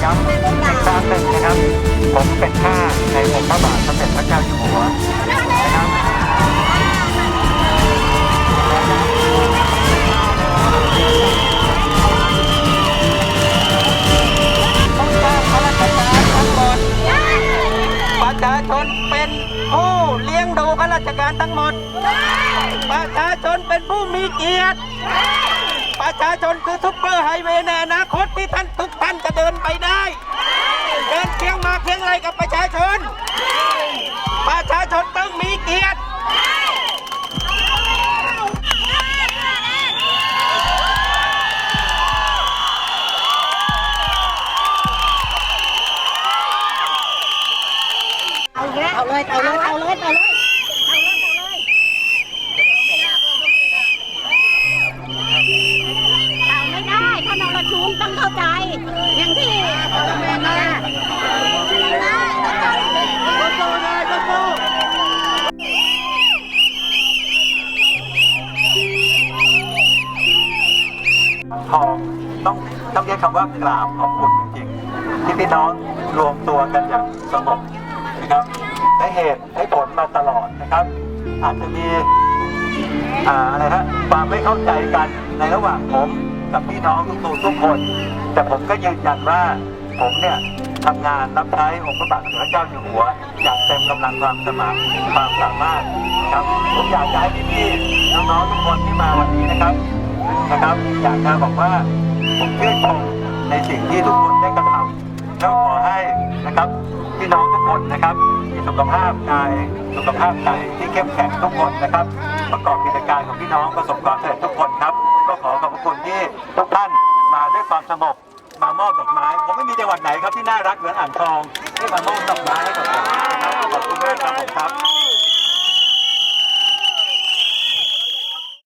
นะครับอีกทางหนึ่งนะครับ ผมเป็นข้าในองค์พระบาทสมเด็จพระเจ้าอยู่หัวนะครับประชาทั้งหมดประชาชนเป็นผู้เลี้ยงดูข้าราชการทั้งหมด ประชาชนเป็นผู้มีเกียรติ ประชาชนคือทุกเปอร์ไฮเวย์ในอนาคตที่ท่านทุก ไปได้เดินเคียงมาเคียงไรกับประชาชน ประชาชนต้องมีเกียรติเอาเลยเอาเลยเอาเลยเอาเลย ต้องใช้คำว่ากราบขอบคุณจริงๆที่พี่น้องรวมตัวกันอย่างสงบนะครับได้เหตุได้ผลมาตลอดนะครับ อาจจะมีอะไรฮะความไม่เข้าใจกันในระหว่างผมกับพี่น้องทุกตัวทุกคน แต่ผมก็ยืนยันว่าผมเนี่ยทำงานรับใช้องค์พระบาทสมเด็จพระเจ้าอยู่หัวอย่างเต็มกำลังความสมัครความสามารถครับผมอยากจะให้พี่ๆน้องๆทุกคนที่มาวันนี้นะครับนะครับ อยากจะบอกว่า ผมชื่นชมในสิ่งที่ทุกคนได้กระทำแล้วขอให้นะครับพี่น้องทุกคนนะครับ มีสุขภาพกายสุขภาพใจที่เข้มแข็งทุกคนนะครับ ประกอบกิจการของพี่น้องประสบความสำเร็จทุกคนครับ ก็ขอขอบคุณที่ทุกท่านมาด้วยความสงบมามอบดอกไม้ผมไม่มีจังหวัดไหนครับที่น่ารักเหมือนอ่างทองที่มามอบดอกไม้ให้กับผมขอบคุณมากครับผมครับ